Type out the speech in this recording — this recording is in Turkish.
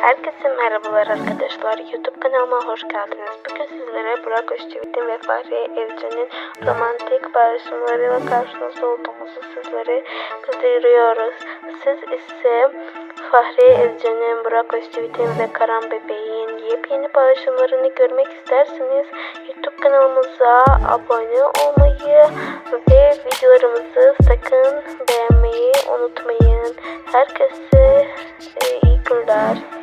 Herkese merhabalar arkadaşlar. YouTube kanalıma hoş geldiniz. Bugün sizlere Burak Özçivit'in ve Fahri Evcen'in romantik paylaşımlarıyla karşınızda olduğumuzu sizlere bildiriyoruz. Siz ise Fahri Evcen'in, Burak Özçivit'in ve Karan Bebeğin yepyeni paylaşımlarını görmek isterseniz YouTube kanalımıza abone olmayı ve videolarımızı sakın beğenmeyi unutmayın. Herkese e, iyi günler.